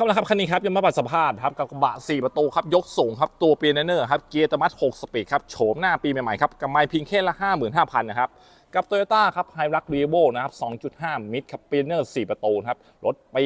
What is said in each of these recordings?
เข้าแล้วครับคันนี้ครับยังมาปัดสภาพครับกับกระบะ 4 ประตูครับยกสูงครับตัวปีนเนอร์ครับเกียร์ตมัด6สปีดครับโฉมหน้าปีใหม่ๆครับกับไมล์เพิงแค่ละ 55,000 นะครับ กับ Toyota ครับไฮรักรีโวนะครับ 2.5 มิดครับปีนเนอร์ 4 ประตูครับรถปี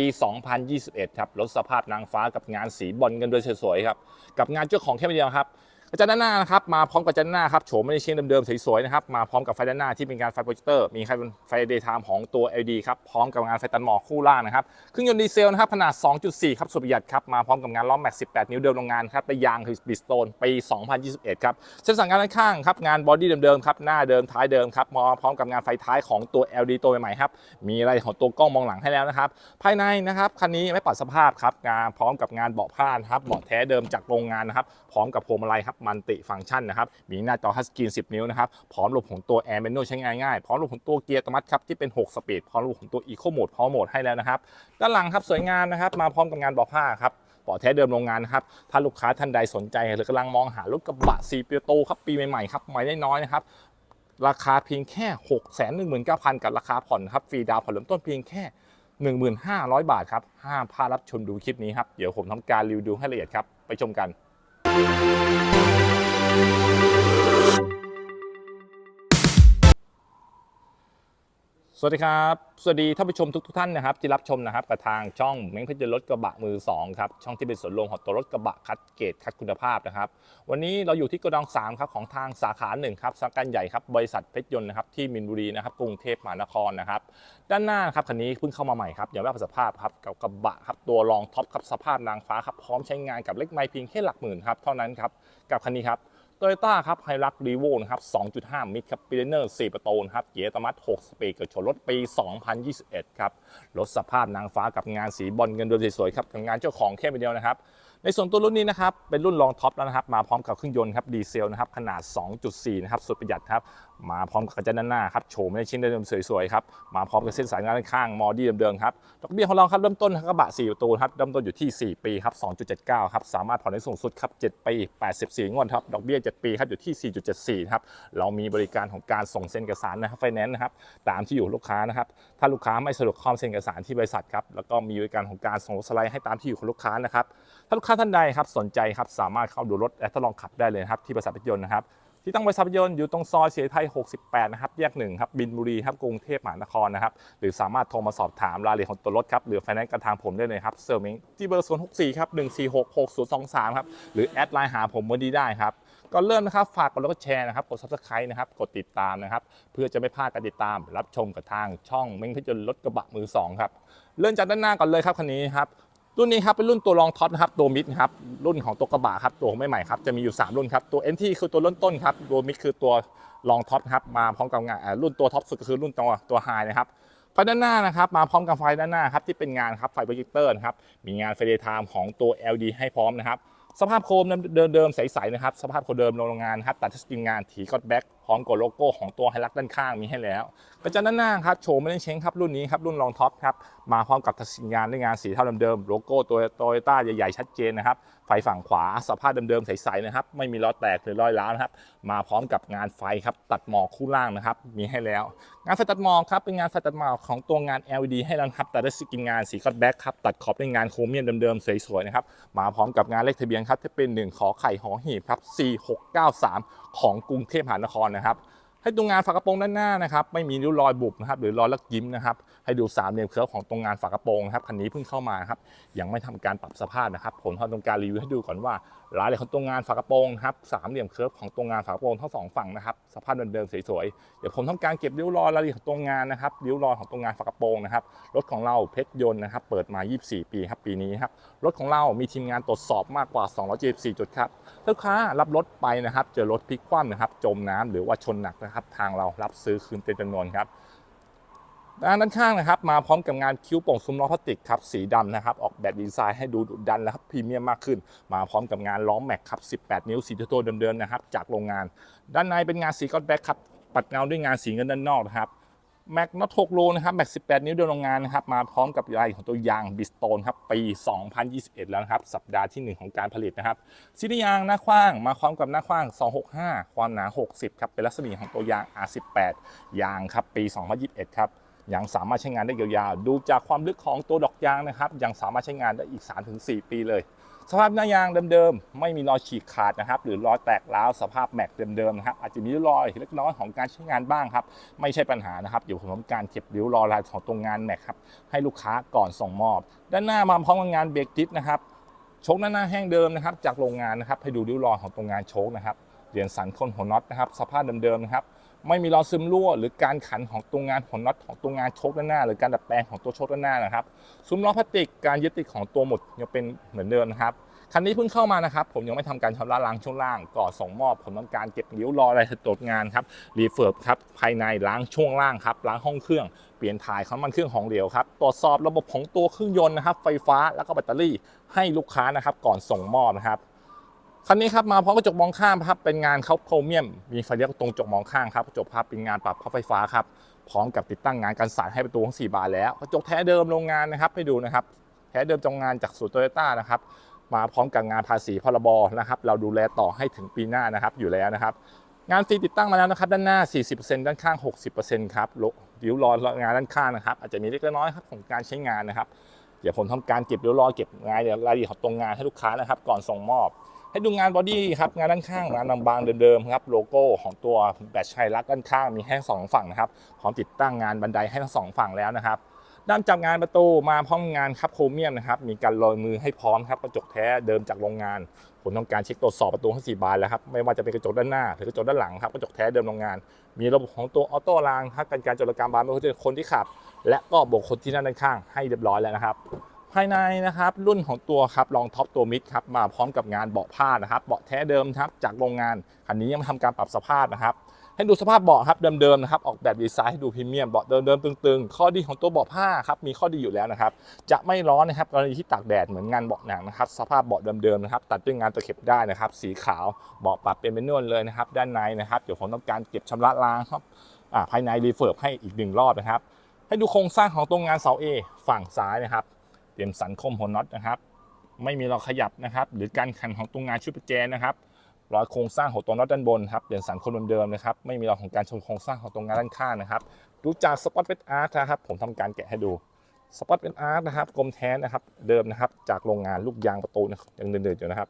2021 ครับรถสภาพนางฟ้ากับงานสีบอลกันโดยสวยๆครับกับงานเจ้าของแค่ไม่เดียวครับ กระจังด้านหน้านะครับมาพร้อมกับจันหน้าครับโฉมไม่ได้เชียงเดิมๆสวยๆนะครับมาพร้อมกับไฟด้านหน้าที่เป็นการไฟโปรเจคเตอร์มีไฟเดย์ไทม์ของตัว LED ครับพร้อมกับงานไฟตันหมอกคู่ล่างนะครับเครื่องยนต์ดีเซลนะครับขนาด 2.4 ครับสุดประหยัดครับมาพร้อมกับงานล้อแม็ก18 นิ้วเดิมโรงงานครับและยางคือบิสโตนปี 2021 ครับเส้นสั่งการด้านข้างครับงานบอดี้เดิมๆครับหน้าเดิมท้ายเดิมครับมาพร้อมกับงานไฟท้ายของตัว LED ตัวใหม่ๆครับมีอะไรของตัวกล้องมองหลังให้แล้วนะครับภายในนะครับคันนี้ไม่ปรับสภาพครับงานพร้อมกับงานเบาะผ้านะครับเบาะแท้เดิมจากโรงงานนะครับพร้อมกับพวงมาลัยครับมันติฟังก์ชันนะครับ มีหน้าจอทัชสกรีน 10 นิ้วนะครับ พร้อมระบบของตัวแอร์แมนนวลใช้งานง่าย พร้อมระบบของตัวเกียร์อัตโนมัติครับที่เป็น 6 สปีด พร้อมระบบของตัวอีโคโหมดพร้อมโหมดให้แล้วนะครับ ด้านหลังครับสวยงามนะครับ มาพร้อมกับงานเบาะผ้าครับเบาะแท้เดิมโรงงานนะครับ ถ้าลูกค้าท่านใดสนใจ หรือกำลังมองหารถกระบะ4ประตูครับปีใหม่ๆครับไม่ได้น้อยนะครับราคาเพียงแค่ 6 1 9 0 0 0 กับราคาผ่อนครับฟรีดาวน์ผ่อนเริ่มต้นเพียงแค่ 1500 บาทครับห้ามพลาดรับชมดูคลิปนี้ครับ เดี๋ยวผมทำการรีวิวให้ละเอียดครับ ไปชมกัน สวัสดีครับ สวัสดีท่านผู้ชมทุกทท่านนะครับที่รับชมนะครับกับทางช่องเม้งพิจรรถกระบะมือ2ครับช่องที่เป็นส่วนรวมของตัวรถกระบะคัดเกรดคัดคุณภาพนะครับ วันนี้เราอยู่ที่โกดัง3ครับของทางสาขา1ครับสาขาใหญ่ครับบริษัทเพชรยนต์นะครับที่มินบุรีนะครับกรุงเทพมหานครนะครับ ด้านหน้าครับคันนี้เพิ่งเข้ามาใหม่ครับอย่างแรกสภาพครับกับกระบะครับตัวรองท็อปครับสภาพนางฟ้าครับพร้อมใช้งานกับเล็กไมล์เพียงแค่หลักหมื่นครับเท่านั้นครับกับคันนี้ครับ โตโยต้าครับไฮรักรีโวนะครับ 2.5 มิตรครับปีเนอร์ 4 ประตูนะครับเกียร์อัตโนมัติ6สปีดเกิดชนรถปี 2021 ครับรถสภาพนางฟ้ากับงานสีบอลเงินเดือนสวยๆครับกับงานเจ้าของแค่เดียวนะครับ ในส่วนตัวรุ่นนี้นะครับเป็นรุ่นรองท็อปแล้วนะครับมาพร้อมกับเครื่องยนต์ครับดีเซลนะครับขนาด 2.4 นะครับสุดประหยัดครับมาพร้อมกับกระจังหน้าครับโฉมในชิ้นเดิมสวยๆครับมาพร้อมกับเส้นสายงานด้านข้างมอดี้เดิมๆครับดอกเบี้ยของเราครับเริ่มต้นกระบะ4ประตูครับเริ่มต้นอยู่ที่ 4 ปีครับ2.79ครับสามารถผ่อนได้สูงสุดครับ7ปี84งวดครับดอกเบี้ย 7 ปีครับอยู่ที่ 4.74ครับเรามีบริการของการส่งเซ็นเอกสารนะครับไฟแนนซ์นะครับตามที่อยู่ลูกค้านะครับถ้าลูกค้าไม่สะดวกข้อมเซ็นเอกสารที่บริษัทครับแล้วก็มีบริการของการส่งสไลด์ให้ตามที่อยู่ของลูกค้านะครับ ลูกค้าท่านใดครับสนใจครับสามารถเข้าดูรถและทดลองขับได้เลยครับที่บริษัทรถยนต์นะครับที่ตั้งบริษัทรถยนต์อยู่ตรงซอยเสียไทย 68 นะครับแยกหนึ่งครับบินบุรีครับกรุงเทพมหานครนะครับหรือสามารถโทรมาสอบถามรายละเอียดของตัวรถครับหรือไฟแนนซ์กับทางผมได้เลยครับเซอร์มิงที่เบอร์ 064 ครับ 146 6023 ครับหรือแอดไลน์หาผมวันนี้ได้ครับก่อนเริ่มนะครับฝากกดไลค์กดแชร์นะครับกด subscribe นะครับกดติดตามนะครับเพื่อจะไม่พลาดการติดตามรับชมกับทางช่องเม้งพิจารรถกระบะมือสองครับเริ่มจากด้านหน้าก่อนเลยครับคันนี้ครับ รุ่นนี้ครับเป็นรุ่นตัวรองท็อปนะครับตัวมิดครับรุ่นของตัวกระบะครับตัวไม่ใหม่ครับจะมีอยู่ 3 รุ่นครับตัว NT คือตัวริ่มต้นครับตัวมิดคือตัวรองท็อปครับมาพร้อมกับงานรุ่นตัวท็อปสุดก็คือรุ่นตัวตัวไฮนะครับไฟด้านหน้านะครับมาพร้อมกับไฟด้านหน้าครับที่เป็นงานครับไฟโปรเจคเตอร์นะครับมีงานไฟเดย์ไทม์ของตัว LD ให้พร้อมนะครับสภาพโคมเดิมๆใสๆนะครับสภาพโคมเดิมโรงงานครับตัดทัชสกรีนงานถีกอดแบ็ก พร้อมกับโลโก้ของตัวไฮรักด้านข้างมีให้แล้วกระจังด้านหน้าครับโชว์ไม่ได้เช้งครับรุ่นนี้ครับรุ่นรองท็อปครับมาพร้อมกับทัชสกรีนงานด้วยงานสีเทาเดิมๆโลโก้ตัวโตโยต้าใหญ่ๆชัดเจนนะครับไฟฝั่งขวาสภาพเดิมๆใสๆนะครับไม่มีล้อแตกหรือรอยร้าวนะครับมาพร้อมกับงานไฟครับตัดหมอกคู่ล่างนะครับมีให้แล้ว งานไฟตัดหมอกครับเป็นงานไฟตัดหมอกของตัวงาน LED ให้แล้วครับแตัดด้วยสกรีนงานสีคอดแบ็กครับตัดขอบด้วยงานโครเมียมเดิมๆสวยๆนะครับมาพร้อมกับงานเลขทะเบียนครับที่เป็น1ขอไข่หอหีบครับ4693 ของกรุงเทพมหานครนะครับ ให้ตรงงานฝากระโปรงด้านหน้านะครับไม่มีริ้วรอยบุบนะครับหรือรอยลักยิ้มนะครับให้ดูสามเหลี่ยมเคิร์ฟของตรงงานฝากระโปรงนะครับคันนี้เพิ่งเข้ามาครับยังไม่ทำการปรับสภาพนะครับผมทำตรงการรีวิวให้ดูก่อนว่ารายละเอียดของตรงงานฝากระโปรงครับสามเหลี่ยมเคิร์ฟของตรงงานฝากระโปรงทั้งสองฝั่งนะครับสภาพเดิมๆสวยๆเดี๋ยวผมทำการเก็บริ้วรอยรายละเอียดของตรงงานนะครับริ้วรอยของตรงงานฝากระโปรงนะครับรถของเราเพชรยนต์นะครับเปิดมา 24 ปีครับปีนี้ครับรถของเรามีทีมงานตรวจสอบมากกว่า 274 จุดครับลูกค้ารับรถไปนะครับ เจอรถพลิกคว่ำนะครับจมน้ำหรือว่าชนหนักนะครับ ทางเรารับซื้อคืนเต็มจำนวนครับ ด้านด้านข้างนะครับมาพร้อมกับงานคิ้วโป่งซุ้มล้อพลาสติกครับสีดำนะครับออกแบบดีไซน์ให้ดูดุดันและครับพรีเมียมมากขึ้น มาพร้อมกับงานล้อแม็กครับ18 นิ้วสีโตเดิมๆนะครับจากโรงงาน ด้านในเป็นงานสีก็อดแบ็คครับปัดเงาด้วยงานสีเงินด้านนอกนะครับแม็กน็อต6โลนะครับแม็ก18 นิ้วเดินโรงงานนะครับมาพร้อมกับลายของตัวยางบิสโตนครับปี 2021 แล้วนะครับสัปดาห์ที่ 1 ของการผลิตนะครับซีรีส์ยางหน้าขว้างมาพร้อมกับหน้าขว้าง 265 ความหนา 60 ครับเป็นลักษณะของตัวยาง R18 ยางครับปี 2021 ครับ ยังสามารถใช้งานได้ยาวๆ ดูจากความลึกของตัวดอกยางนะครับ ยังสามารถใช้งานได้อีก 3-4 ปีเลย สภาพหน้ายางเดิมๆ ไม่มีรอยฉีกขาดนะครับ หรือรอยแตกร้าวสภาพแม็กเดิมๆนะครับ อาจจะมีรอยเล็กน้อยของการใช้งานบ้างครับ ไม่ใช่ปัญหานะครับเดี๋ยวผมทำการเก็บริ้วรอยลายของตรงงานแม็กครับ ให้ลูกค้าก่อนส่งมอบ ด้านหน้ามาพร้อมกับงานเบรกดิสนะครับ โชคด้านหน้าแห้งเดิมนะครับ จากโรงงานนะครับ ให้ดูริ้วรอยของตรงงานโชคนะครับ เหรียญสันคนหัวน็อตนะครับ สภาพเดิมๆนะครับ ไม่มีรอยซึมรั่วหรือการขันของตรงงานหัวน็อตของตรงงานโชคด้านหน้า หรือการดัดแปลงของตัวโชคด้านหน้านะครับซุ้มล้อพลาสติกการยึดติดของตัวหมดยังเป็นเหมือนเดิมนะครับคันนี้เพิ่งเข้ามานะครับผมยังไม่ทำการชำระล้างช่วงล่างก่อนส่งมอบผมทำการเก็บริ้วรอยอะไรตรวจงานครับรีเฟิร์บครับภายในล้างช่วงล่างครับล้างห้องเครื่องเปลี่ยนถ่ายของมันเครื่องของเหลวครับตรวจสอบระบบของตัวเครื่องยนต์นะครับไฟฟ้าแล้วก็แบตเตอรี่ให้ลูกค้านะครับก่อนส่งมอบนะครับ คันนี้ครับมาพร้อมกระจกมองข้างครับเป็นงานเขาโครเมียม มีไฟเลี้ยวตรงกระจกมองข้างครับกระจกพับเป็นงานปรับพับไฟฟ้าครับพร้อมกับติดตั้งงานกันสาดให้ประตูทั้ง4บานแล้วกระจกแท้เดิมโรงงานนะครับให้ดูนะครับแท้เดิมจองงานจากศูนย์โตโยต้านะครับมาพร้อมกับงานภาษีพรบนะครับเราดูแลต่อให้ถึงปีหน้านะครับอยู่แล้วนะครับงานฟรีติดตั้งมาแล้วนะครับด้านหน้า 40%ด้านข้าง 60%ครับลริ้วรอยงานด้านข้างนะครับอาจจะมีเล็กน้อยครับของการใช้งานนะครับ เดี๋ยวผมทำการเก็บริ้วรอยเก็บงานเดี๋ยวรายละเอียดของตรงงานให้ลูกค้านะครับ ก่อนส่งมอบ ให้ดูงานบอดี้ครับงานด้านข้างงานบางๆเดิมๆครับโลโก้ของตัวแบตชัยรักด้านข้างมีให้งสองฝั่งนะครับพร้อมติดตั้งงานบันไดให้ทั้งสองฝั่งแล้วนะครับด้านจับงานประตูมาพร้อมงานครับโครเมียมนะครับมีการลอยมือให้พร้อมครับกระจกแท้เดิมจากโรงงาน ผมทำการเช็คตรวจสอบประตูทั้งสี่บานแล้วครับไม่ว่าจะเป็นกระจกด้านหน้า หรือกระจกด้านหลังครับกระจกแท้เดิมโรงงาน มีระบบของตัวออโต้รางครับการการจดรการบานไม่ว่าจะเป็นคนที่ขับ และก็บุคคลที่นั่งด้านข้างให้เรียบร้อยแล้วนะครับ ภายในนะครับรุ่นของตัวครับรองท็อปตัวมิดครับมาพร้อมกับงานเบาะผ้านะครับเบาะแท้เดิมครับจากโรงงานคันนี้ยังไม่ทำการปรับสภาพนะครับให้ดูสภาพเบาะครับเดิมๆนะครับออกแบบดีไซน์ให้ดูพรีเมียมเบาะเดิมๆตึงๆ ข้อดีของตัวเบาะผ้าครับมีข้อดีอยู่แล้วนะครับจะไม่ร้อนนะครับกรณีที่ตากแดดเหมือนงานเบาะหนังนะครับสภาพเบาะเดิมๆนะครับตัดด้วยงานตะเข็บได้นะครับสีขาวเบาะปรับเป็นเมนวลเลยนะครับด้านในนะครับเดี๋ยวผมต้องการเก็บชำระล้างครับภายในรีเฟิร์บให้อีกหนึ่งรอบนะครับให้ดูโครงสร้างของตรงงานเสา A ฝั่งซ้ายนะครับ เตรียมสันคมหัวน็อตนะครับ ไม่มีรอยขยับนะครับ หรือการขันของตรงงานชุดประแจนะครับรอยโครงสร้างของตัวน็อตด้านบนครับเปลี่ยนสันคมเดิมๆนะครับไม่มีรอยของการชนโครงสร้างของตรงงานด้านข้างนะครับ ดูจากสปอตเป็นอาร์ตนะครับ ผมทำการแกะให้ดูสปอตเป็นอาร์ตนะครับกลมแท้นะครับ เดิมนะครับ จากโรงงานลูกยางประตูนะยังเดินๆอยู่นะครับ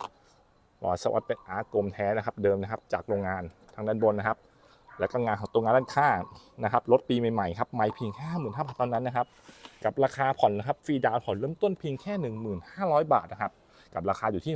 รอยสปอตเป็นอาร์ตกลมแท้นะครับ เดิมนะครับ จากโรงงานทางด้านบนนะครับ แล้วก็งานของตัวงานด้านข้างนะครับรถปีใหม่ๆครับไม่เพียงแค่หมื่นห้าพันตอนนั้นนะครับ กับราคาผ่อนนะครับฟรีดาวน์ผ่อนเริ่มต้นเพียงแค่15,500บาทนะครับกับราคาอยู่ที่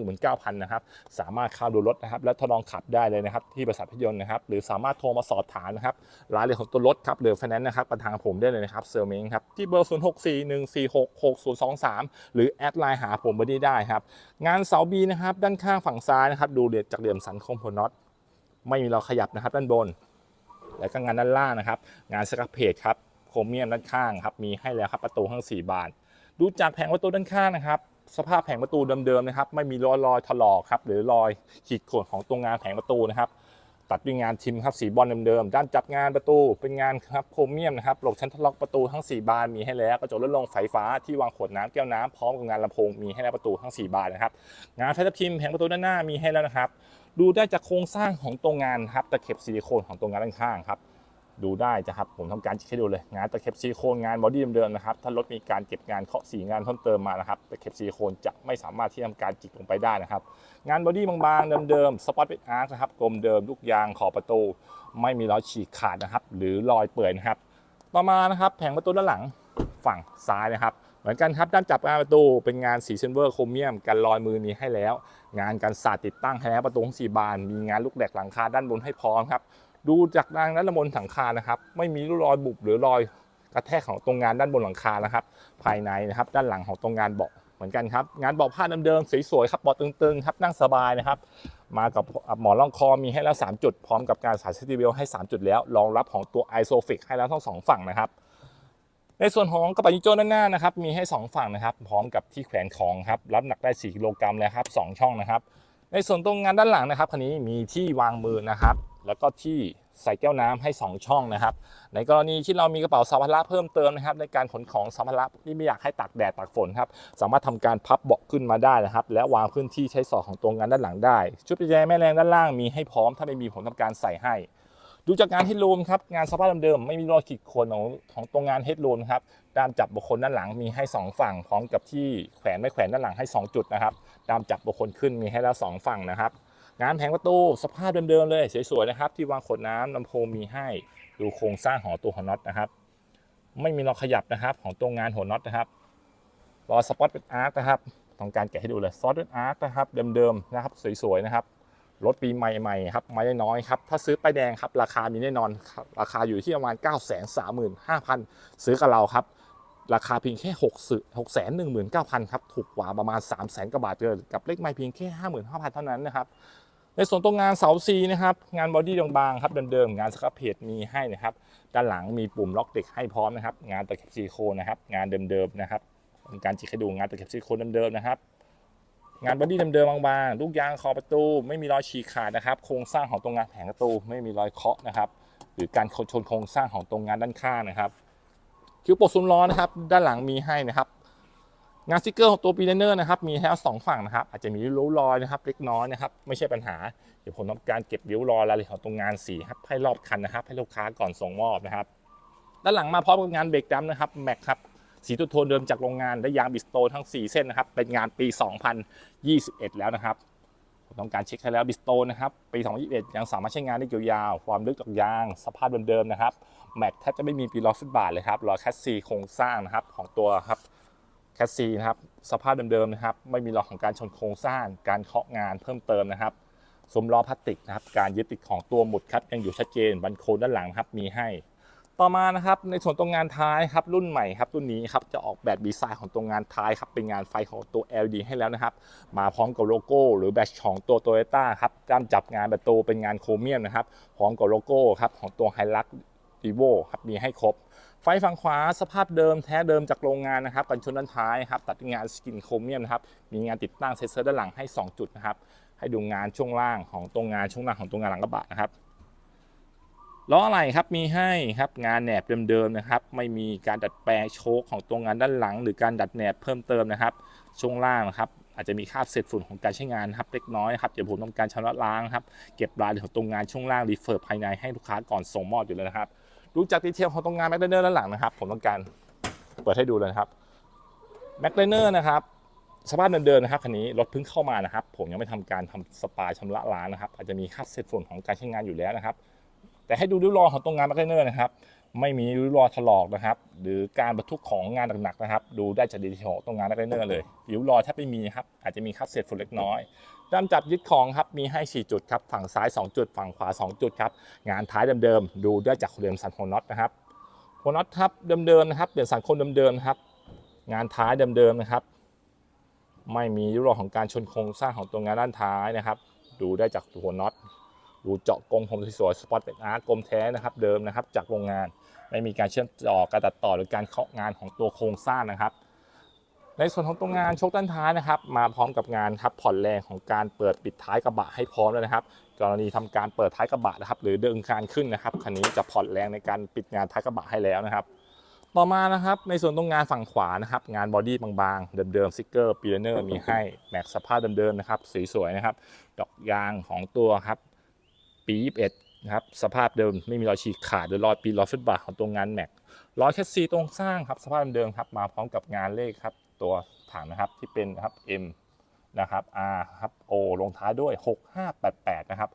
619,000นะครับ สามารถเข้าดูรถนะครับ และทดลองขับได้เลยนะครับ ที่บริษัทพิยนต์นะครับ หรือสามารถโทรมาสอบถามนะครับ รายละเอียดของตัวรถครับ หรือไฟแนนซ์นะครับประทางผมได้เลยนะครับ เซลเมงครับ ที่เบอร์ 0641466023 หรือแอดไลน์หาผมเบอร์นี้ได้ครับ งานเสาบีนะครับ ด้านข้างฝั่งซ้ายนะครับ ดูเรียจากเหลี่ยมสันคมหัวน็อต ไม่มีเราขยับนะครับด้านบน แล้วก็งานด้านล่างนะครับ งานสครับเพจครับโครเมียมด้านข้างครับมีให้แล้วครับประตูทั้ง4บาน ดูจากแผงประตูด้านข้างนะครับ สภาพแผงประตูเดิมๆนะครับ ไม่มีรอยรอยถลอกครับหรือรอยขีดข่วนของตรงงานแผงประตูนะครับ ตัดด้วยงานทิมครับสีบอลเดิมๆด้านจับงานประตูเป็นงานครับโครเมียมนะครับหลบชั้นทะล็อกประตูทั้ง 4 บานมีให้แล้วกระจกลดลงไฟฟ้าที่วางขวดน้ำแก้วน้ำพร้อมกับงานลำโพงมีให้แล้วประตูทั้ง 4 บานนะครับ งานไฟทับทิมแผงประตูด้านหน้ามีให้แล้วนะครับ ดูได้จากโครงสร้างของตรงงานครับตะเข็บซิลิโคนของตรงงานด้านข้างครับดูได้จะครับผมทำการเช็คให้ดูเลยงานตะเข็บซิลิโคนงานบอดี้เดิมๆนะครับ ถ้ารถมีการเก็บงานเคาะสีงานเพิ่มเติมมานะครับตะเข็บซิลิโคนจะไม่สามารถที่ทำการจิกลงไปได้นะครับ งานบอดี้บางๆเดิมๆสปอตเป็นอาร์คนะครับกลมเดิมลูกยางขอบประตู ไม่มีรอยฉีกขาดนะครับ หรือรอยเปื่อยนะครับ ต่อมานะครับแผงประตูด้านหลังฝั่งซ้ายนะครับ มือนกันครับด้านจับงานประตูเป็นงานสีซิลเวอร์โครเมียมกันรอยมือมีให้แล้ว งานการสาดติดตั้งให้แล้วประตูทั้งสี่บาน มีงานลูกแหลกหลังคาด้านบนให้พร้อมครับดูจากด้านด้านบนหลังคานะครับ ไม่มีรอยบุบหรือรอยกระแทกของตรงงานด้านบนหลังคานะครับ ภายในนะครับด้านหลังของตรงงานเบาะเหมือนกันครับ งานเบาะผ้าเดิมๆสวยๆครับเบาะตึงๆครับนั่งสบายนะครับ มากับหมอนรองคอมีให้แล้ว 3 จุด พร้อมกับการสายสตีเวลให้ 3 จุดแล้วรองรับของตัว i s o f i x ให้แล้วทั้งสองฝั่งนะครับ ในส่วนของกระเป๋ายิงโจ้ด้านหน้านะครับมีให้ 2 ฝั่งนะครับ พร้อมกับที่แขวนของครับรับหนักได้ 4 กิโลกรัมเลยครับ2ช่องนะครับ ในส่วนตรงงานด้านหลังนะครับคันนี้มีที่วางมือนะครับ แล้วก็ที่ใส่แก้วน้ำให้ 2 ช่องนะครับ ในกรณีที่เรามีกระเป๋าสัมภาระเพิ่มเติมนะครับ ในการขนของสัมภาระที่ไม่อยากให้ตากแดดตากฝนครับสามารถทำการพับเบาะขึ้นมาได้นะครับ และวางพื้นที่ใช้สอยของตัวงานด้านหลังได้ ชุดประแจแม่แรงด้านล่างมีให้พร้อมถ้าไม่มีผมทำการใส่ให้ ดูจากงานเฮดรูมครับงานสภาพเดิมๆไม่มีรอยขีดข่วนของของตรงงานเฮดรูมครับด้ามจับบุคคลด้านหลังมีให้ 2 ฝั่งพร้อมกับที่แขวนไม่แขวนด้านหลังให้ 2 จุดนะครับด้ามจับบุคคลขึ้นมีให้แล้ว 2 ฝั่งนะครับ งานแผงประตูสภาพเดิมๆเลยสวยๆนะครับ ที่วางขวดน้ำลำโพงมีให้ดูโครงสร้างของตัวหัวน็อตนะครับ ไม่มีรอยขยับนะครับ ของตัวงานหัวน็อตนะครับรอสปอตเป็นอาร์ตนะครับต้องการแกะให้ดูเลยซอสเป็นอาร์ตนะครับเดิมๆนะครับสวยๆนะครับ รถปีใหม่ๆครับไม่ได้น้อยครับ ถ้าซื้อป้ายแดงครับ ราคามีแน่นอนครับราคาอยู่ที่ประมาณ 9 3 5 0 0 0 ซื้อกับเราครับ ราคาเพียงแค่6 6 1 9 0 0 0ครับถูกกว่าประมาณ 3 0 0 0 0 0กว่าบาทเลยกับเลขไม่เพียงแค่55,000 เท่านั้นนะครับในส่วนตรงงานเสาซีนะครับงานบอดี้บางๆครับเดิมๆงานสครับเพจมีให้นะครับด้านหลังมีปุ่มล็อกเด็กให้พร้อมนะครับ งานตะเข็บซิลิโคนะครับ งานเดิมๆนะครับการจิกให้ดูงานตะเข็บซิลิโคนเดิมๆนะครับ งานบอดี้เดิมๆบางๆลูกยางคอประตู ไม่มีรอยฉีกขาดนะครับ โครงสร้างของตรงงานแผงประตู ไม่มีรอยเคาะนะครับ หรือการชนโครงสร้างของตรงงานด้านข้างนะครับคิวปะซุ้มล้อนะครับ ด้านหลังมีให้นะครับ งานสติกเกอร์ของตัวปีเนอร์นะครับ มีให้สองฝั่งนะครับ อาจจะมีริ้วรอยนะครับ เล็กน้อยนะครับ ไม่ใช่ปัญหา เดี๋ยวผมทำการเก็บริ้วรอยรายละเอียดของตรงงานสีครับให้รอบคันนะครับ ให้ลูกค้าก่อนส่งมอบนะครับ ด้านหลังมาพร้อมกับงานเบรกดัมนะครับแม็กครับ สีตุโทนเดิมจากโรงงานและยางบิสโตทั้ง 4 เส้นนะครับ เป็นงานปี 2021 แล้วนะครับผมต้องการเช็คให้แล้วบิสโตนะครับ ปี 2021 ยังสามารถใช้งานได้ยาวๆความลึกจากยาง สภาพเดิมๆนะครับ แม็กแทบจะไม่มีปีล้อฟุตบาทเลยครับล้อแคสซีโครงสร้างนะครับของตัวครับแคสซีนะครับสภาพเดิมๆนะครับ ไม่มีรอของการชนโครงสร้าง การเคาะงานเพิ่มเติมนะครับซุ้มล้อพลาสติกนะครับ การยึดติดของตัวหมุดครับยังอยู่ชัดเจนบันโคนด้านหลังครับมีให้ ต่อมานะครับในส่วนตรงงานท้ายครับรุ่นใหม่ครับรุ่นนี้ครับจะออกแบบดีไซน์ของตรงงานท้ายครับเป็นงานไฟของตัว LED ให้แล้วนะครับ มาพร้อมกับโลโก้ หรือแบตของตัว t o y ยต้ครับการจับงานประตูเป็นงานโครเมียมนะครับพร้อมกับโลโก้ครับของตัวไฮลักดีโวครับมีให้ครบ ไฟฝั่งขวาสภาพเดิมแท้เดิมจากโรงงานนะครับกันชนด้านท้ายครับตัดงานสกินโครเมียมนะครับมีงานติดตั้งเซนเซอร์ด้านหลังให้ 2 จุดนะครับให้ดูงานช่วงล่างของตรงงานช่วงล่างของตรงงานหลังกระบะนะครับ ล้ออะไรครับมีให้ครับงานแหนบเดิมๆนะครับ ไม่มีการดัดแปลงโชคของตัวงานด้านหลัง หรือการดัดแหนบเพิ่มเติมนะครับ ช่วงล่างนะครับอาจจะมีคราบเศษฝุ่นของการใช้งานครับเล็กน้อยครับเดี๋ยวผมทำการชำระล้างครับเก็บรายละเอียดของตรงงานช่วงล่างรีเฟิร์ภายในให้ลูกค้าก่อนส่งมอบอยู่เลยนะครับดูจากดีเทลของตรงงานแม็กเดอร์ด้านหลังนะครับ ผมต้องการเปิดให้ดูเลยครับแม็กเดอร์นะครับสภาพเดิมๆนะครับคันนี้รถเพิ่งเข้ามานะครับ ผมยังไม่ทำการทำสปาชำระล้างนะครับ อาจจะมีคราบเศษฝุ่นของการใช้งานอยู่แล้วนะครับ แต่ให้ดูริ้วรอยของตรงงานแมคเนอร์นะครับ ไม่มีริ้วรอยถลอกนะครับ หรือการบรรทุกของงานหนักๆนะครับ ดูได้จากดีเทลตรงงานแมคเนอร์เลยริ้วรอยแทบไม่มีครับ อาจจะมีคราบเศษฝุ่นเล็กน้อยด้ามจับยึดของครับ มีให้ 4 จุดครับ ฝั่งซ้าย 2 จุด ฝั่งขวา 2 จุดครับ งานท้ายเดิมๆ ดูได้จากเรือนสันหัวน็อตนะครับ หัวน็อตครับเดิมๆนะครับเรือนสันโคนเดิมๆครับ งานท้ายเดิมๆนะครับ ไม่มีริ้วรอยของการชนโครงสร้างของตัวงานด้านท้ายนะครับ ดูได้จากหัวน็อต ดูเจาะกลมผมสวยๆสปอตเป็นอาร์ตกลมแท้นะครับเดิมนะครับจากโรงงานไม่มีการเชื่อมต่อการตัดต่อหรือการเคาะงานของตัวโครงสร้างนะครับ ในส่วนของตัวงานชคด้านท้ายนะครับ มาพร้อมกับงานครับผ่อนแรงของการเปิดปิดท้ายกระบะให้พร้อมแล้วนะครับ กรณีทำการเปิดท้ายกระบะนะครับ หรือเดินการขึ้นนะครับคันนี้จะผ่อนแรงในการปิดงานท้ายกระบะให้แล้วนะครับ ต่อมานะครับในส่วนตรงงานฝั่งขวานะครับ งานบอดี้บางๆเดิมๆสติกเกอร์ปีเนอร์มีให้แม็กสภาพเดิมๆนะครับสวยๆนะครับ ดอกยางของตัวครับ ปี 21 นะครับ สภาพเดิมไม่มีรอยฉีกขาดหรือรอยปีรอยฟุตบาทของตัวงานแม็กรอยแคสซีตรงสร้างครับสภาพเดิมครับมาพร้อมกับงานเลขครับตัวถังนะครับที่เป็นนะครับ M นะครับ R ครับ O ลงท้ายด้วย 6588 นะครับ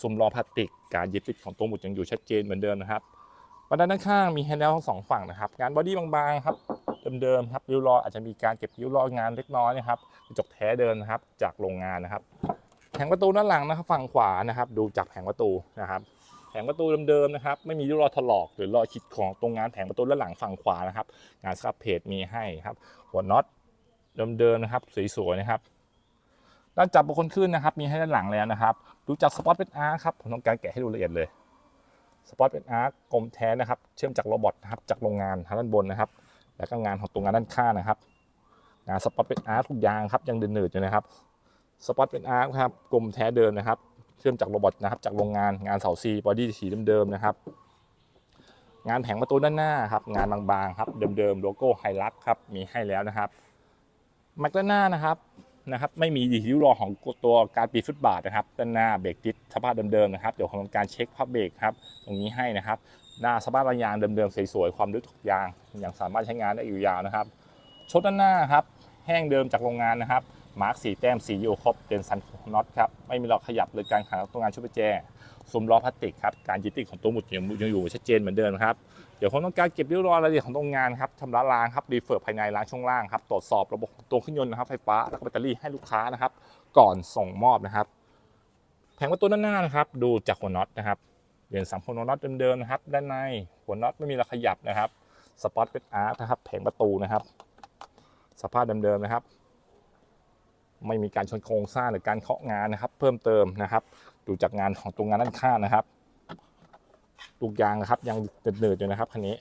ซุ้มล้อพลาสติกการยึดติดของตัวหมุดยังอยู่ชัดเจนเหมือนเดิมนะครับบันไดด้านข้างมีแฮนด์ลทั้งสองฝั่งนะครับ งานบอดี้บางๆครับเดิมๆครับริ้วรอยอาจจะมีการเก็บริ้วรอยงานเล็กน้อยนะครับกระจกแท้เดินนะครับ จากโรงงานนะครับ แผงประตูด้านหลังนะครับฝั่งขวานะครับดูจากแผงประตูนะครับแผงประตูเดิมๆนะครับไม่มีริ้อยถลอกหรือรอยขีดของตรงงานแผงประตูด้านหลังฝั่งขวานะครับ งานสครับเพจมีให้ครับหัวน็อตเดิมๆนะครับสวยๆนะครับด้านจับบุคคลขึ้นนะครับ มีให้ด้านหลังแล้วนะครับ ดูจากสปอตเป็นอาร์ครับผมต้องการแกะให้ดูละเอียดเลยสปอตเป็นอาร์กลมแท้นะครับ เชื่อมจากโรบอทนะครับจากโรงงานทางด้านบนนะครับ แล้วก็งานของตรงงานด้านข้างนะครับ งานสปอตเป็นอาร์ทุกอย่างครับยังเดินๆอยู่นะครับ สปอตเป็นอาร์คครับกลมแท้เดิมนะครับเชื่อมจากโรบอทนะครับจากโรงงานงานเสาซีบอดี้สีเดิมๆนะครับ งานแผงประตูด้านหน้าครับงานบางๆครับเดิมๆโลโก้ไฮลักครับมีให้แล้วนะครับแม็กด้านหน้านะครับนะครับไม่มีริ้วรอของตัวการปีฟุตบาทนะครับด้านหน้าเบรกดิสสภาพเดิมๆนะครับเดี๋ยวผมทำการเช็คพับเบรกครับตรงนี้ให้นะครับหน้าสภาพยางเดิมๆสวยๆความลึกของยางยังสามารถใช้งานได้อยู่ยาวนะครับชดด้านหน้าครับแห้งเดิมจากโรงงานนะครับ มาร์กสีแต้มสีโยครบเป็นซันน็อตครับ ไม่มีรอยขยับเลยการขันตัวงานชุดประแจซุ้มล้อพลาสติกครับ การยึดติดของตัวหมุดยังยังอยู่ชัดเจนเหมือนเดิมครับ เดี๋ยวผมต้องการเก็บริ้วรอยรายละเอียดของโรงงานครับชำระล้างครับรีเฟิร์ภายในล้างช่วงล่างครับ ตรวจสอบระบบตัวเครื่องยนต์นะครับไฟฟ้าแล้วก็แบตเตอรี่ให้ลูกค้านะครับ ก่อนส่งมอบนะครับ แผงประตูด้านหน้านะครับ ดูจากหัวน็อตนะครับเปลี่ยนสามหัวน็อตเดิมๆนะครับ ด้านในหัวน็อตไม่มีรอยขยับนะครับ สปอตเป็นอาร์ตนะครับ แผงประตูนะครับ สภาพเดิมๆนะครับ ไม่มีการชนโครงสร้างหรือการเคาะงานนะครับ เพิ่มเติมนะครับ ดูจากงานของตัวงานด้านข้างนะครับลูกยางนะครับยังเนืดๆอยู่นะครับคันนี้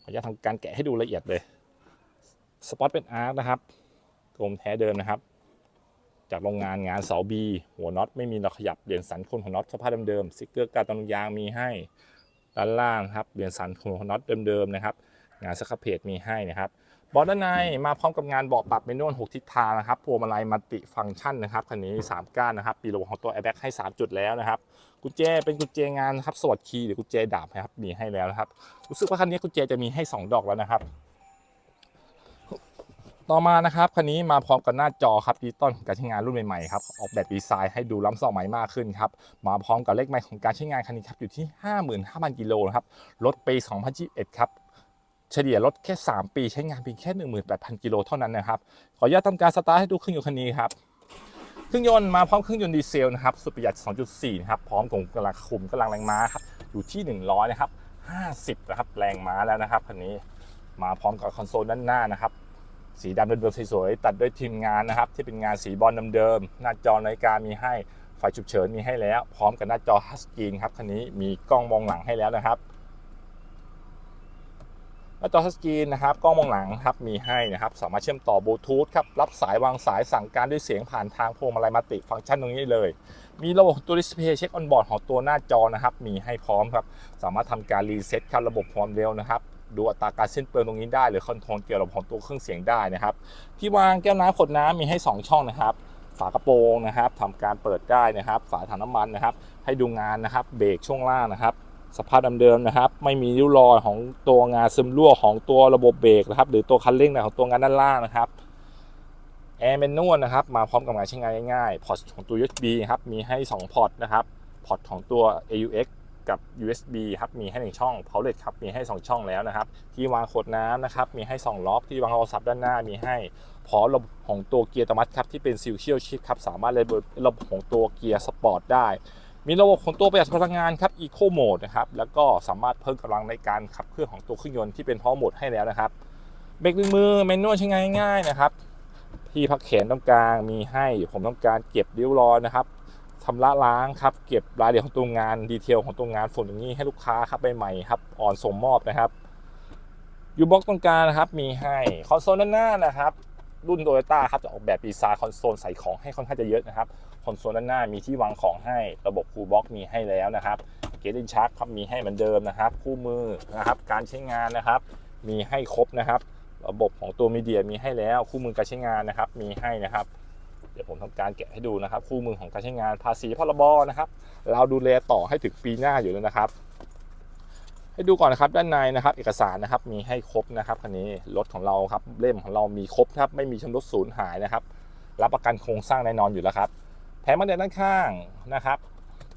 ขออนุญาตทำการแกะให้ดูละเอียดเลยสปอตเป็นอาร์คนะครับกลมแท้เดิมนะครับ จากโรงงานงานเสาบีหัวน็อตไม่มีรอยขยับเหรียญสันคนของน็อตสภาพเดิมๆสติกเกอร์การตรงยางมีให้ด้านล่างครับเหรียญสันคนของน็อตเดิมๆนะครับ งานสครับเพจมีให้นะครับ บาะด้านในมาพร้อมกับงานเบาะปรับเมนวล6ทิศทางนะครับพวงมาลัยมัลติฟังก์ชันนะครับคันนี้ 3 ก้านนะครับปีระบบของตัวแอร์แบ็กให้ 3 จุดแล้วนะครับกุญแจเป็นกุญแจงานนะครับสวัสดคีย์หรือกุญแจดาบนะครับมีให้แล้วนะครับ รู้สึกว่าคันนี้กุญแจจะมีให้ 2 ดอกแล้วนะครับ ต่อมานะครับคันนี้มาพร้อมกับหน้าจอครับดิจิตอลของการใช้งานรุ่นใหม่ๆครับออกแบบดีไซน์ให้ดูล้ำสมัยมากขึ้นครับมาพร้อมกับเลขไมล์ของการใช้งานคันนี้ครับอยู่ที่ 55,000กิโลนะครับรถปี2021 ครับ เฉลี่ยรถแค่ 3 ปีใช้งานเพียงแค่ 18,000 กิโลเท่านั้นนะครับ ขออนุญาตทำการสตาร์ทให้ดูเครื่องยนต์คันนี้ครับ เครื่องยนต์มาพร้อมเครื่องยนต์ดีเซลนะครับ สุดประหยัด 2.4 นะครับ พร้อมกับกำลังคุมกำลังแรงม้าครับ อยู่ที่ 100 นะครับ 50 นะครับ แรงม้าแล้วนะครับคันนี้ มาพร้อมกับคอนโซลด้านหน้านะครับ สีดำเดิมๆสวยๆ ตัดด้วยทีมงานนะครับ ที่เป็นงานสีบอลเดิมๆ หน้าจอนาฬิกามีให้ ไฟฉุกเฉินมีให้แล้ว พร้อมกับหน้าจอฮัสกรีนครับ คันนี้มีกล้องมองหลังให้แล้วนะครับ หน้าจอทัชสกรีนนะครับกล้องมองหลังครับมีให้นะครับสามารถเชื่อมต่อบลูทูธครับรับสายวางสายสั่งการด้วยเสียงผ่านทางพวงมาลัยมัลติฟังก์ชันตรงนี้เลย มีระบบตัวดิสเพย์เช็คออนบอร์ดของตัวหน้าจอนะครับมีให้พร้อมครับสามารถทำการรีเซ็ตครับระบบความเร็วนะครับดูอัตราการสิ้นเปลืองตรงนี้ได้หรือคอนโทรลเกี่ยวกับของตัวเครื่องเสียงได้นะครับที่วางแก้วน้ำขวดน้ำมีให้ 2 ช่องนะครับฝากระโปรงนะครับทำการเปิดได้นะครับ ฝาถังน้ำมันนะครับ ให้ดูงานนะครับ เบรกช่วงล่างนะครับ สภาพเดิมๆนะครับ ไม่มีริ้วรอยของตัวงานซึมรั่วของตัวระบบเบรกนะครับ หรือตัวคันเร่งของตัวงานด้านล่างนะครับแอร์แมนนวลนะครับ มาพร้อมกับการใช้งานง่ายๆพอร์ตของตัว USB ครับ มีให้ 2 พอร์ตนะครับ พอร์ตของตัว AUX กับ USB ครับ มีให้ 1 ช่อง Powerlet ครับ มีให้ 2 ช่องแล้วนะครับ ที่วางขวดน้ำนะครับ มีให้ 2 ล็อก ที่วางโทรศัพท์ด้านหน้า มีให้พร้อมระบบของตัวเกียร์อัตมัติครับ ที่เป็นซิลเชียลชิพครับ สามารถเลยระบบของตัวเกียร์สปอร์ตได้ มีระบบของตัวประหยัดพลังงานครับ Eco Mode นะครับ แล้วก็สามารถเพิ่มกำลังในการขับเคลื่อนของตัวเครื่องยนต์ที่เป็น Power Mode ให้แล้วนะครับ เบรกดึงมือเมนนวลใช้งานง่ายๆนะครับ ที่พักแขนตรงกลางมีให้ ผมต้องการเก็บริ้วรอยนะครับชำระล้างครับ เก็บรายละเอียดของตัวงาน ดีเทลของตัวงานฝนอย่างนี้ให้ลูกค้าครับใหม่ๆครับ อ่อนส่งมอบนะครับยูบ็อกตรงกลางนะครับ มีให้ คอนโซลด้านหน้านะครับ รุ่นโตโยต้าครับจะออกแบบดีไซน์คอนโซลใส่ของให้ค่อนข้างจะเยอะนะครับ คอนโซลด้านหน้ามีที่วางของให้ ระบบคูลบ็อกมีให้แล้วนะครับเกลินชักครับมีให้เหมือนเดิมนะครับ คู่มือนะครับ การใช้งานนะครับ มีให้ครบนะครับ ระบบของตัวมีเดียมีให้แล้ว คู่มือการใช้งานนะครับ มีให้นะครับ เดี๋ยวผมทำการแกะให้ดูนะครับ คู่มือของการใช้งานภาษีพรบนะครับ เราดูแลต่อให้ถึงปีหน้าอยู่แล้วนะครับให้ดูก่อนนะครับด้านในนะครับเอกสารนะครับมีให้ครบนะครับคันนี้รถของเราครับเล่มของเรามีครบครับไม่มีชำรุดสูญหายนะครับ รับประกันโครงสร้างแน่นอนอยู่แล้วครับ แถมมาในด้านข้างนะครับ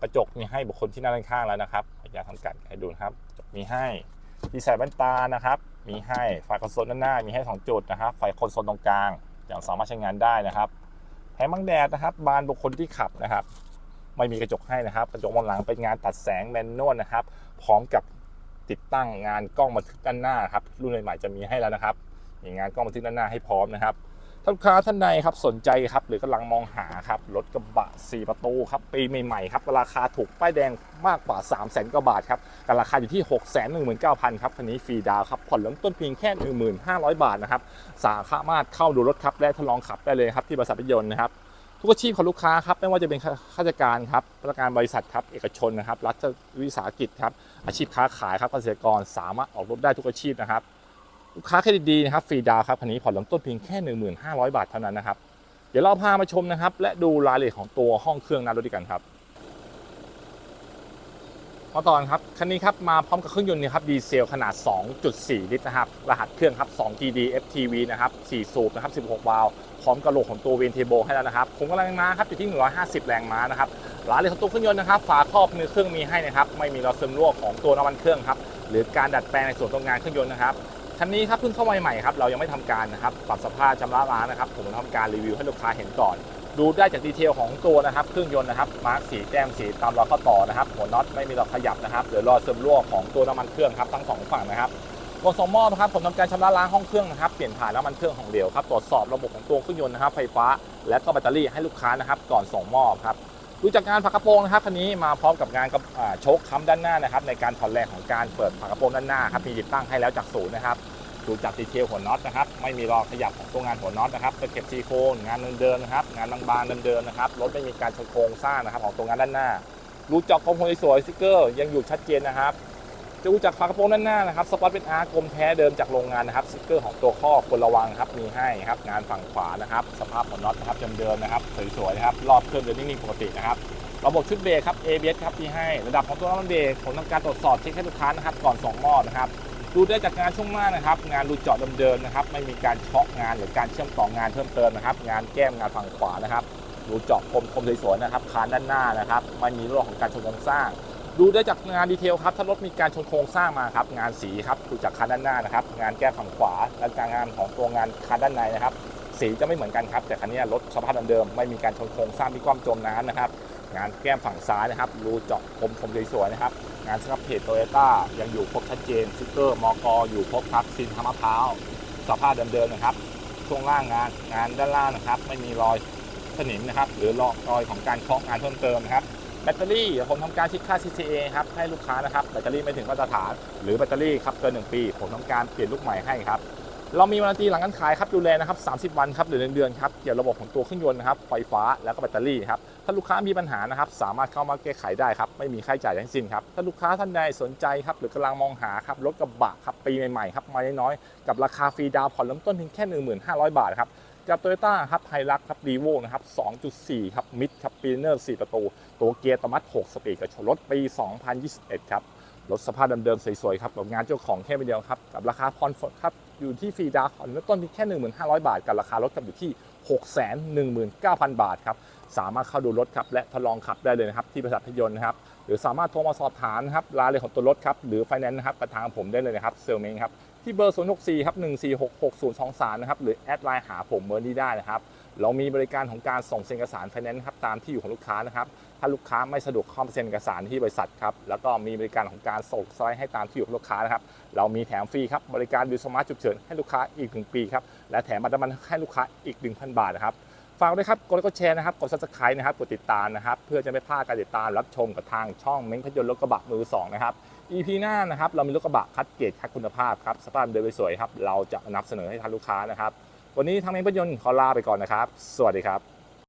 กระจกมีให้บุคคลที่หน้าด้านข้างแล้วนะครับอยากทำการให้ดูนะครับ มีให้ที่ใส่แว่นตานะครับ มีให้ไฟคอนโซลด้านหน้ามีให้สองจุดนะครับ ไฟคอนโซลตรงกลางอย่างสามารถใช้งานได้นะครับแถมบังแดดนะครับ บานบุคคลที่ขับนะครับ ไม่มีกระจกให้นะครับ กระจกมองหลังเป็นงานตัดแสงแมนนวลนะครับ พร้อมกับติดตั้งงานกล้องบันทึกด้านหน้าครับ รุ่นใหม่ๆจะมีให้แล้วนะครับมีงานกล้องบันทึกด้านหน้าให้พร้อมนะครับ ถ้าลูกค้าท่านใดครับสนใจครับหรือกำลังมองหาครับรถกระบะ 4 ประตูครับปีใหม่ๆครับราคาถูกป้ายแดงมากกว่า 3 0 0 0 0 0กว่าบาทครับกับราคาอยู่ที่ 6 1 9 0 0 0ครับคันนี้ฟรีดาวครับผ่อนเริ่มต้นเพียงแค่ 15,000 บาทนะครับสามารถเข้าดูรถครับและทดลองขับได้เลยครับที่บริษัทรถยนต์นะครับทุกอาชีพของลูกค้าครับไม่ว่าจะเป็นข้าราชการครับพนักงานบริษัทครับเอกชนนะครับรัฐวิสาหกิจครับอาชีพค้าขายครับเกษตรกรสามารถออกรถได้ทุกอาชีพนะครับ ลูกค้าเครดิตดีนะครับฟรีดาวครับคันนี้ผ่อนเริ่มต้นเพียงแค่ 1500 บาทเท่านั้นนะครับเดี๋ยวเราพามาชมนะครับ และดูรายละเอียดของตัวห้องเครื่องหน้ารถด้วยกันครับมาตอนครับคันนี้ครับมาพร้อมกับเครื่องยนต์นะครับดีเซลขนาด 2.4 ลิตรนะครับรหัสเครื่องครับ 2GD FTV นะครับ4สูบนะครับ16 วาล์วพร้อมกระโหลกของตัวเวนเทโบให้แล้วนะครับผมกำลังม้าครับอยู่ที่ 150 แรงม้านะครับรายละเอียดของตัวเครื่องยนต์นะครับฝาครอบมือเครื่องมีให้นะครับไม่มีรอยซึมรั่วของตัวน้ำมันเครื่องครับหรือการดัดแปลงในส่วนตรงงานเครื่องยนต์นะครับ คันนี้ครับเพิ่งเข้ามาใหม่ครับเรายังไม่ทำการนะครับปรับสภาพชำระล้างนะครับ ผมทำการรีวิวให้ลูกค้าเห็นก่อน ดูได้จากดีเทลของตัวนะครับเครื่องยนต์นะครับมาร์กสีแต้มสีตามรอยข้อต่อนะครับหัวน็อตไม่มีรอยขยับนะครับหรือรอยซึมรั่วของตัวน้ำมันเครื่องครับทั้งสองฝั่งนะครับก่อนส่งมอบนะครับผมทำการชำระล้างห้องเครื่องนะครับเปลี่ยนถ่ายน้ำมันเครื่องของเหลวครับตรวจสอบระบบของตัวเครื่องยนต์นะครับไฟฟ้าและก็แบตเตอรี่ให้ลูกค้านะครับก่อนส่งมอบครับ ดูจากงานฝากระโปรงนะครับคันนี้มาพร้อมกับงานกับโชคค้ำด้านหน้านะครับในการถอดแรงของการเปิดฝากระโปรงด้านหน้าครับมีติดตั้งให้แล้วจากศูนย์นะครับดูจากดีเทลหัวน็อตนะครับไม่มีรอยขยับของตัวงานหัวน็อตนะครับตะเข็บซีโคนงานเดิมๆนะครับงานบางๆเดิมๆนะครับรถไม่มีการชนโครงสร้างนะครับของตัวงานด้านหน้ารูจอกคมโพลสวยสติกเกอร์ยังอยู่ชัดเจนนะครับ จะดูจากฝากระโปรงด้านหน้านะครับสปอตเป็นอาร์กลมแท้เดิมจากโรงงานนะครับสติกเกอร์ของตัวข้อควรระวังครับมีให้ครับงานฝั่งขวานะครับสภาพหัวน็อตนะครับเดิมๆนะครับสวยๆนะครับรอบเครื่องเดินนิ่งๆปกตินะครับระบบชุดเบรกครับ ABS ครับที่ให้ระดับของตัวน้ำมันเบรกผมทำการตรวจสอบเช็คให้ลูกค้านะครับก่อนส่งมอบนะครับดูได้จากงานช่วงหน้านะครับ งานรูเจาะเดิมๆนะครับ ไม่มีการเชาะงานหรือการเชื่อมต่องานเพิ่มเติมนะครับ งานแก้มงานฝั่งขวานะครับรูเจาะคมคมสวยๆนะครับคานด้านหน้านะครับไม่มีร่องของการชนโครงสร้าง ดูได้จากงานดีเทลครับถ้ารถมีการชนโครงสร้างมาครับ งานสีครับดูจากคานด้านหน้านะครับ งานแก้ฝั่งขวา และการงานของตัวงานคานด้านในนะครับ สีจะไม่เหมือนกันครับ แต่คันนี้รถสภาพเดิมๆไม่มีการชนโครงสร้างมีความจมน้ำนะครับ งานแก้มฝั่งซ้ายนะครับ รูเจาะคมคมสวยๆนะครับ งานสครับเพจโตโยต้ายังอยู่ครบชัดเจนสติกเกอร์มอกอยู่ครบครับซินทามะพร้าวสภาพเดิมๆนะครับช่วงล่างงานงานด้านล่างนะครับ ไม่มีรอยสนิมนะครับ หรือรอยของการเคาะงานเพิ่มเติมนะครับ แบตเตอรี่ผมทำการเช็คค่า CCA ครับให้ลูกค้านะครับแบตเตอรี่ไม่ถึงมาตรฐาน หรือแบตเตอรี่ครับเกิน 1 ปี ผมทำการเปลี่ยนลูกใหม่ให้ครับเรามีวารันตีหลังการขายครับดูแลนะครับ30 วันครับหรือ1เดือนครับเกี่ยวกับระบบของตัวเครื่องยนต์นะครับไฟฟ้าแล้วก็แบตเตอรี่ครับถ้าลูกค้ามีปัญหานะครับสามารถเข้ามาแก้ไขได้ครับไม่มีค่าใช้จ่ายทั้งสิ้นครับถ้าลูกค้าท่านใดสนใจครับหรือกำลังมองหาครับรถกระบะครับปีใหม่ๆครับมาน้อยๆกับราคาฟรีดาวผ่อนเริ่มต้นเพียงแค่ 15,000 บาทครับ กับโตโยต้าครับไฮรักครับรีโวนะครับ 2.4 ครับมิดครับปีเนอร์ 4 ประตู ตัวเกียร์อัตโนมัติ6สปีดกับรถปี 2021 ครับ รถสภาพเดิมๆ สวยๆ ครับกับงานเจ้าของแค่ไม่เดียวครับ กับราคาผ่อนครับอยู่ที่ฟรีดาวน์ผ่อนเริ่มต้นเพียงแค่ 1500 บาท กับราคารถกับอยู่ที่ 619,000 บาทครับ สามารถเข้าดูรถครับ และทดลองขับได้เลยนะครับ ที่บริษัทพยนต์นะครับ หรือสามารถโทรมาสอบถามครับรายละเอียดของตัวรถครับ หรือไฟแนนซ์นะครับกับทางผมได้เลยนะครับเซลเมงครับ ที่เบอร์ 064 ครับ 1466023 นะครับ หรือแอดไลน์หาผมเบอร์นี้ได้นะครับ เรามีบริการของการส่งเซ็นเอกสารไฟแนนซ์ครับตามที่อยู่ของลูกค้านะครับ ถ้าลูกค้าไม่สะดวกเข้ามเซ็นเอกสารที่บริษัทครับ แล้วก็มีบริการของการส่งสไลด์ให้ตามที่อยู่ของลูกค้านะครับ เรามีแถมฟรีครับ บริการบิลสมาร์ทฉุกเฉินให้ลูกค้าอีก 1 ปีครับ และแถมบัตรมันให้ลูกค้าอีก 1,000 บาทนะครับ ฝากด้วยครับ กดไลค์กดแชร์นะครับ กด subscribe นะครับ กดติดตามนะครับ เพื่อจะไม่พลาดการติดตามรับชมกับทางช่องเม้งพยนต์รถกระบะมือสองนะครับ EP หน้านะครับเรามีรถกระบะคัดเกรดคัดคุณภาพครับสภาพเดินไปสวยครับเราจะนำเสนอให้ทานลูกค้านะครับ วันนี้ทางเม้งพยนต์ขอลาไปก่อนนะครับ สวัสดีครับ